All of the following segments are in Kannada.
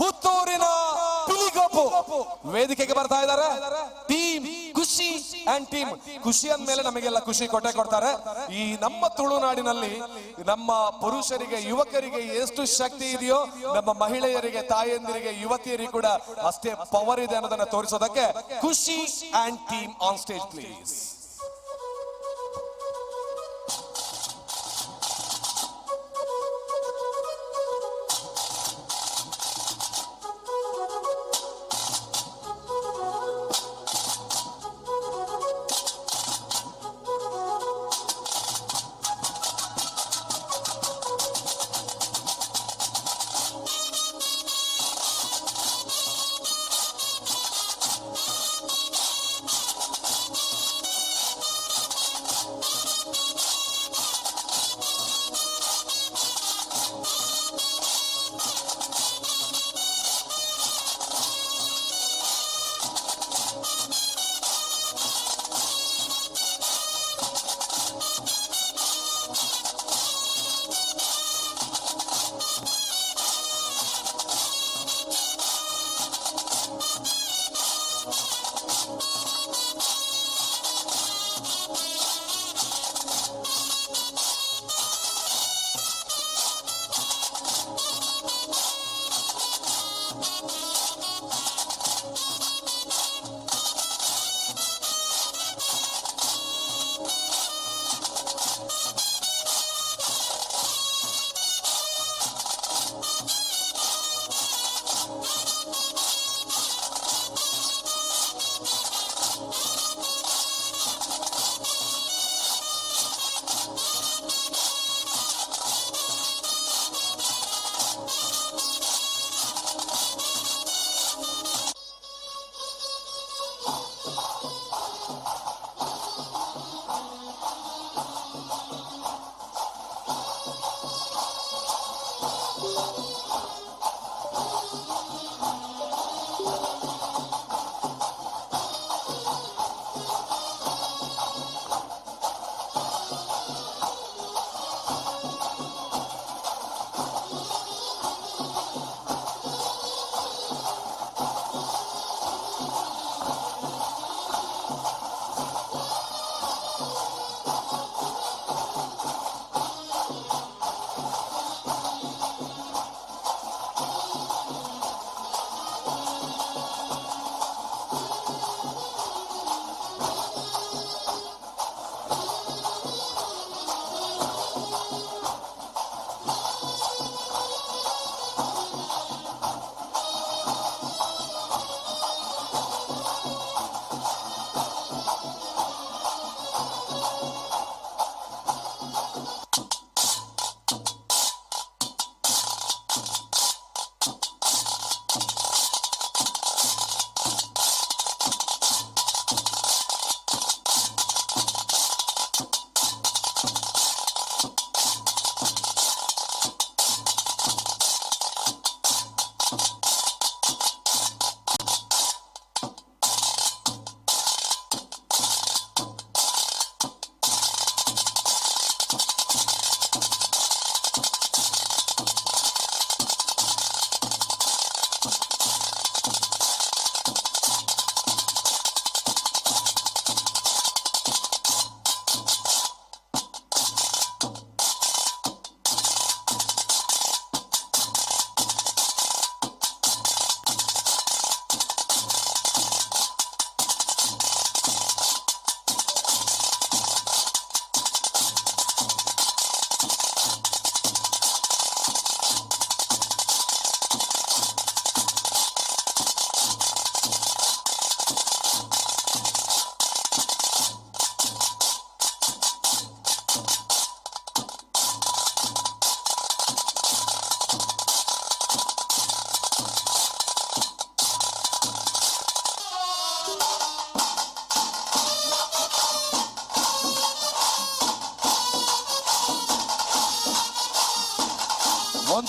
ಪುತ್ತೂರಿನ ಪಿಲಿಗೋಪು ವೇದಿಕೆಗೆ ಬರ್ತಾ ಇದ್ದಾರೆ. ಟೀಮ್ ಖುಷಿ ಅಂಡ್ ಟೀಮ್ ಖುಷಿ ಅಂದ್ಮೇಲೆ ನಮಗೆಲ್ಲ ಖುಷಿ ಕೊಟ್ಟೆ ಕೊಡ್ತಾರೆ. ಈ ನಮ್ಮ ತುಳುನಾಡಿನಲ್ಲಿ ನಮ್ಮ ಪುರುಷರಿಗೆ, ಯುವಕರಿಗೆ ಎಷ್ಟು ಶಕ್ತಿ ಇದೆಯೋ, ನಮ್ಮ ಮಹಿಳೆಯರಿಗೆ, ತಾಯಂದಿರಿಗೆ, ಯುವತಿಯರಿಗೆ ಕೂಡ ಅಷ್ಟೇ ಪವರ್ ಇದೆ ಅನ್ನೋದನ್ನ ತೋರಿಸೋದಕ್ಕೆ ಖುಷಿ and team on stage please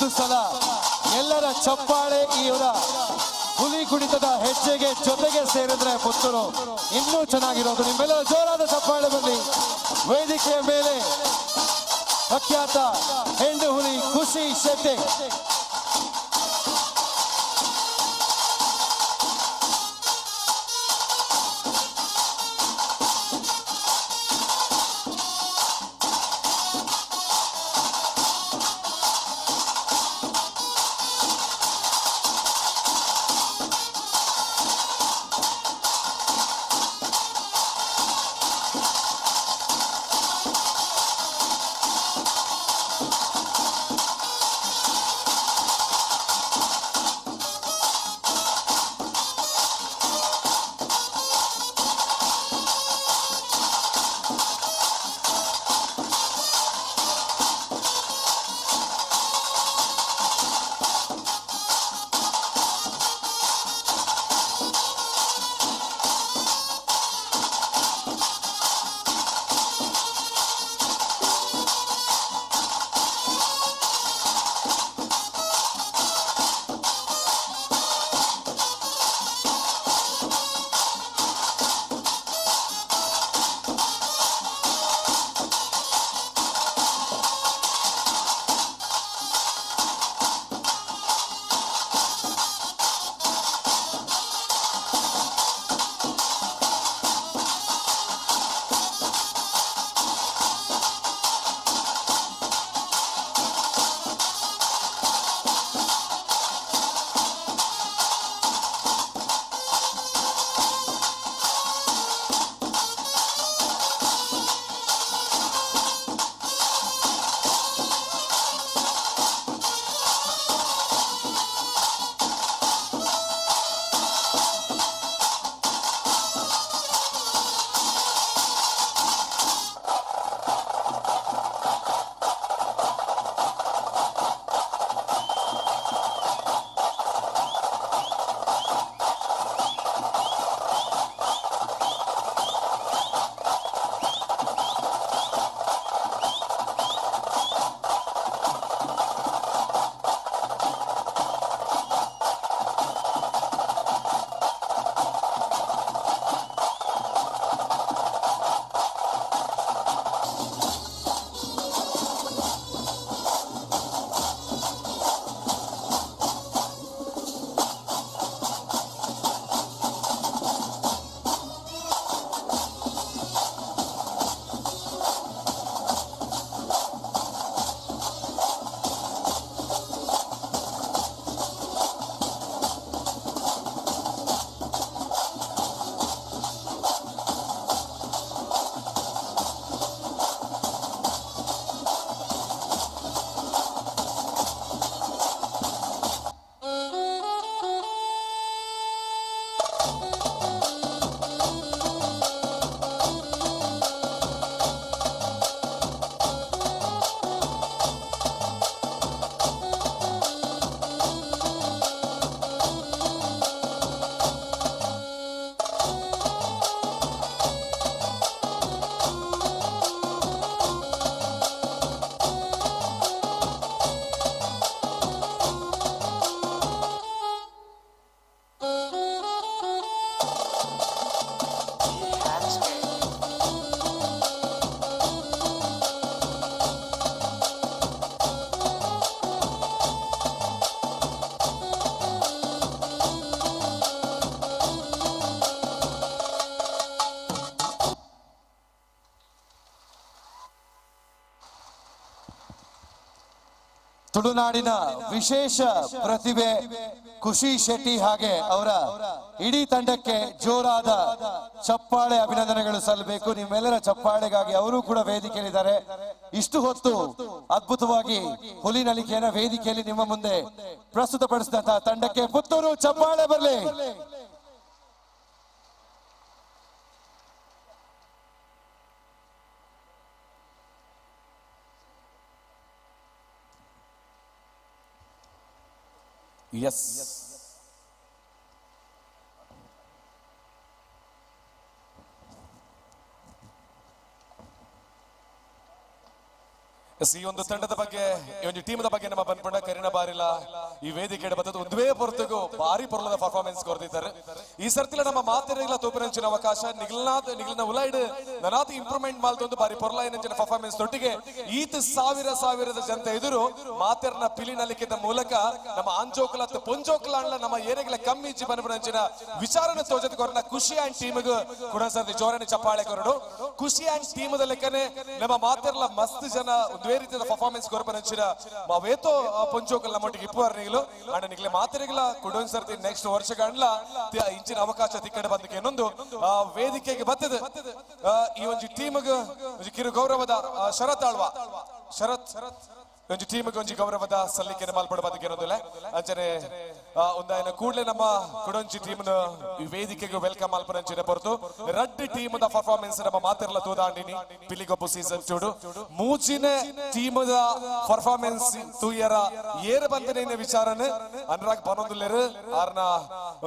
ಸಲ ಎಲ್ಲರ ಚಪ್ಪಾಳೆ ಇವರ ಹುಲಿ ಕುಡಿತದ ಹೆಜ್ಜೆಗೆ ಜೊತೆಗೆ ಸೇರಿದ್ರೆ ಪುತ್ತೂರು ಇನ್ನೂ ಚೆನ್ನಾಗಿರೋದು. ನಿಮ್ಮೆಲ್ಲ ಜೋರಾದ ಚಪ್ಪಾಳೆ ಬನ್ನಿ. ವೇದಿಕೆಯ ಮೇಲೆ ಪ್ರಖ್ಯಾತ ಹೆಂಡು ಹುಲಿ ಖುಷಿ ಶೆಟ್ಟಿ. ತುಳುನಾಡಿನ ವಿಶೇಷ ಪ್ರತಿಭೆ ಖುಷಿ ಶೆಟ್ಟಿ ಹಾಗೆ ಅವರ ಇಡೀ ತಂಡಕ್ಕೆ ಜೋರಾದ ಚಪ್ಪಾಳೆ ಅಭಿನಂದನೆಗಳು ಸಲ್ಲಬೇಕು ನಿಮ್ಮೆಲ್ಲರ ಚಪ್ಪಾಳೆಗಾಗಿ ಅವರು ಕೂಡ ವೇದಿಕೆಯಲ್ಲಿದ್ದಾರೆ. ಇಷ್ಟು ಹೊತ್ತು ಅದ್ಭುತವಾಗಿ ಹುಲಿ ನಲಿಕೆಯನ್ನ ವೇದಿಕೆಯಲ್ಲಿ ನಿಮ್ಮ ಮುಂದೆ ಪ್ರಸ್ತುತಪಡಿಸಿದಂತಹ ತಂಡಕ್ಕೆ ಪುತ್ತೂರು ಚಪ್ಪಾಳೆ ಬರಲಿ. ಎಸ್ ಈ ಒಂದು ತಂಡದ ಬಗ್ಗೆ, ಈ ಒಂದು ಟೀಮದ ಬಗ್ಗೆ ನಮ್ಮ ಬನ್ಪಣ್ಣ ಕರಿನ ಬಾರಿಲ್ಲ, ಈ ವೇದಿಕೆ ಬರ್ತದ ಒಂದೇ ಹೊರತಿಗೂ ಭಾರಿ ಪೊರ್ಲದ ಪರ್ಫಾರ್ಮೆನ್ಸ್ ಕೊಡ್ತಿದ್ದಾರೆ ಈ ಸರ್ತಿಲ ನಮ್ಮ ಮಾತಿರಗಿಲ ತೋಪಿನಂಚಿನ ಅವಕಾಶ, ನಿಗಲ್ನಾದ, ನಿಗ್ಲನ ಉಲೈಡ್ ನನಾತ ಇಂಪ್ರೂವ್ಮೆಂಟ್ ಮಾಲ್ದೊಂದು ಬಾರಿ ಪೊರ್ಲ ಏನಂಚಿನ ಪರ್ಫಾರ್ಮೆನ್ಸ್ ತೊಟ್ಟಿಗೆ ಈತ ಸಾವಿರ ಸಾವಿರದ ಜನತೆ ಎದುರು ಮಾತೆರ್ನ ಪಿಲಿ ನಲಿಕೆದ ಮೂಲಕ ನಮ್ಮ ಆಂಜೋಕಲ ಪೊಂಜೋಕಲ ಅಣ್ಣ ನಮ್ಮ ಏರಿಗೆಲ ಕಮ್ಮಿ ಬಂದ್ಬಿಡಂಚಿನ ವಿಚಾರನ ತೋಜದ ಕೊರನ ಖುಷಿ ಆಂಡ್ ಟೀಮ್ಗ್ ಕೂಡ ಸರ್ತಿ ಜೋರನೆ ಚಪ್ಪಾಳೆ ಕೊರಡು. ಖುಷಿ ಆ್ಯಂಡ್ ಟೀಮ್ ಲೆಕ್ಕನೆ ನಮ್ಮ ಮಾತೆರ್ಲ ಮಸ್ತ್ ಜನ ರೀತಿಯ ಪರ್ಫಾರ್ಮೆನ್ಸ್ ಕೊರಪನಂಚಿನ ಮಾವೇತೋ ಪೊಂಜೋಕಲ್ ಮಟ್ಟಿಗೆ ಅರ್ನಿಗಲು ಅಂಡ್ ನಿಗ್ಲೆ ಕುಡೋನ್ ಸರ್ತಿ ನೆಕ್ಸ್ಟ್ ವರ್ಷ ಗಂಡ್ಲ ತಿ- ಇಂಚಿನ ಅವಕಾಶ ತಿಕ್ಕಡೆ ಬಂದಕ್ಕೆ ಇನ್ನೊಂದು ವೇದಿಕೆಗೆ ಬತ್ತದೆ ಈ ಒಂದು ಟೀಮ್ಗೆ ಕಿರು ಗೌರವದ ಶರತ್ ಆಳ್ವ. ಶರತ್. ಒಂಜಿ ಟೀಮ್ಗೆ ಒಂಜಿ ಗೌರವದ ಸಲ್ಲಿಕೆ ಇರೋದಿಲ್ಲ ಅಂಚನೆ ಒಂದಾಯ್ನ ಕೂಡಲೇ ನಮ್ಮ ಕುಡೊಂಜಿ ಟೀಮ್ನ ವೇದಿಕೆಗೆ ವೆಲ್ಕಮ್ ಮಾಲ್ಪನಂಚಿನ ಬರ್ತು ರಡ್ ಟೀಮ್ ದ ಪರ್ಫಾರ್ಮೆನ್ಸ್ ನಮ್ಮ ಮಾತೆರ್ಲ ತೂದಾಂಡಿನಿ. ಪಿಲಿಗೊಬ್ಬು ಸೀಸನ್ ಚೂಡು. ಮೂಚಿನ ಟೀಮ್ ದ ಪರ್ಫಾರ್ಮೆನ್ಸ್ ತೂಯರ ಏರ್ ವಿಚಾರನ ಅನ್ರಾಗ್ ಬನೊಂದುಲ್ಲೆರು ಆರ್ನ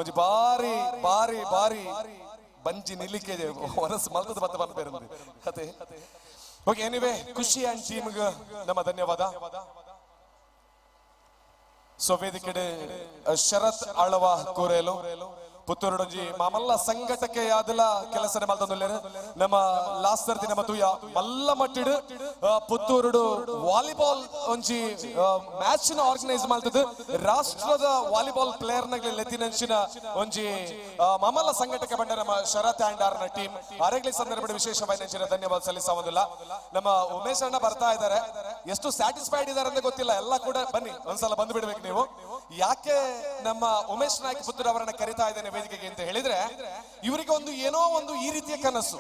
ಒಂಜಿ ಬಾರಿ ಬಾರಿ ಬಾರಿ ಬಂಜಿ ನಿಲ್ಲಿಕೆ ಮನಸ್ಸು ಮಲ್ತದ ಬತ್ತ ಬಂದ್ಬೇರಂದು ಅದೇ. ಓಕೆ ಎನಿವೆ ಖುಷಿ ಅಂಡ್ ಟೀಮ್ಗೆ ನಮ್ಮ ಧನ್ಯವಾದ. ಸೊ ವೇದಿಕೆಡೆ ಶರತ್ ಆಳವ ಕೋರೆಲು. ಪುತ್ತೂರುಡೊಂಜಿ ಮಾಮಲ್ಲ ಸಂಘಟಕ್ಕೆ ಯಾದಲ ಕೆಲಸ ಮಲ್ತೊಂದುಲ್ಲೆರ್ ನಮ್ಮ ಲಾಸ್ಟ್ ಸರ್ತಿ ನಮ್ಮ ತೂಯ ಮಲ್ಲ ಮಟ್ಟಿಡು ಪುತ್ತೂರುಡು ವಾಲಿಬಾಲ್ ಒಂಜಿ ಮ್ಯಾಚ್ನ ಆರ್ಗನೈಸ್ ಮಾಡ್ತದ ರಾಷ್ಟ್ರದ ವಾಲಿಬಾಲ್ ಪ್ಲೇಯರ್ ನಗ್ಲಿ ಲೆತ್ತಿನಂಚಿನ ಒಂಜಿ ಮಾಮಲ್ಲ ಸಂಘಟಕ ಬಂಡ ನಮ್ಮ ಶರತ್ ಆ್ಯಂಡ್ ಆರ್ನ ಟೀಮ್ ಆರೋಗ್ಯ ವಿಶೇಷವಾಗಿ ನೆಂಚಿನ ಧನ್ಯವಾದ ಸಲ್ಲಿಸೋದಿಲ್ಲ ನಮ್ಮ ಉಮೇಶ್ ಅಣ್ಣ ಬರ್ತಾ ಇದ್ದಾರೆ. ಎಷ್ಟು ಸ್ಯಾಟಿಸ್ಫೈಡ್ ಇದ್ದಾರೆ ಅಂತ ಗೊತ್ತಿಲ್ಲ. ಎಲ್ಲ ಕೂಡ ಬನ್ನಿ, ಒಂದ್ಸಲ ಬಂದು ಬಿಡ್ಬೇಕು ನೀವು. ಯಾಕೆ ನಮ್ಮ ಉಮೇಶ್ ನಾಯ್ಕ ಪುತ್ರ ಅವರನ್ನ ಕರಿತಾ ಇದ್ದೇನೆ ವೇದಿಕೆಗೆ ಅಂತ ಹೇಳಿದ್ರೆ, ಇವರಿಗೆ ಒಂದು ಏನೋ ಒಂದು ಈ ರೀತಿಯ ಕನಸು.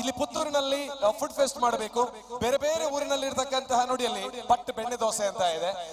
ಇಲ್ಲಿ ಪುತ್ತೂರಿನಲ್ಲಿ ಫುಡ್ ಫೆಸ್ಟ್ ಮಾಡಬೇಕು. ಬೇರೆ ಬೇರೆ ಊರಿನಲ್ಲಿ ಇರ್ತಕ್ಕಂತಹ ನೋಡಿ ಅಲ್ಲಿ, ಪಟ್ಟು ಬೆಣ್ಣೆ ದೋಸೆ ಅಂತ ಇದೆ.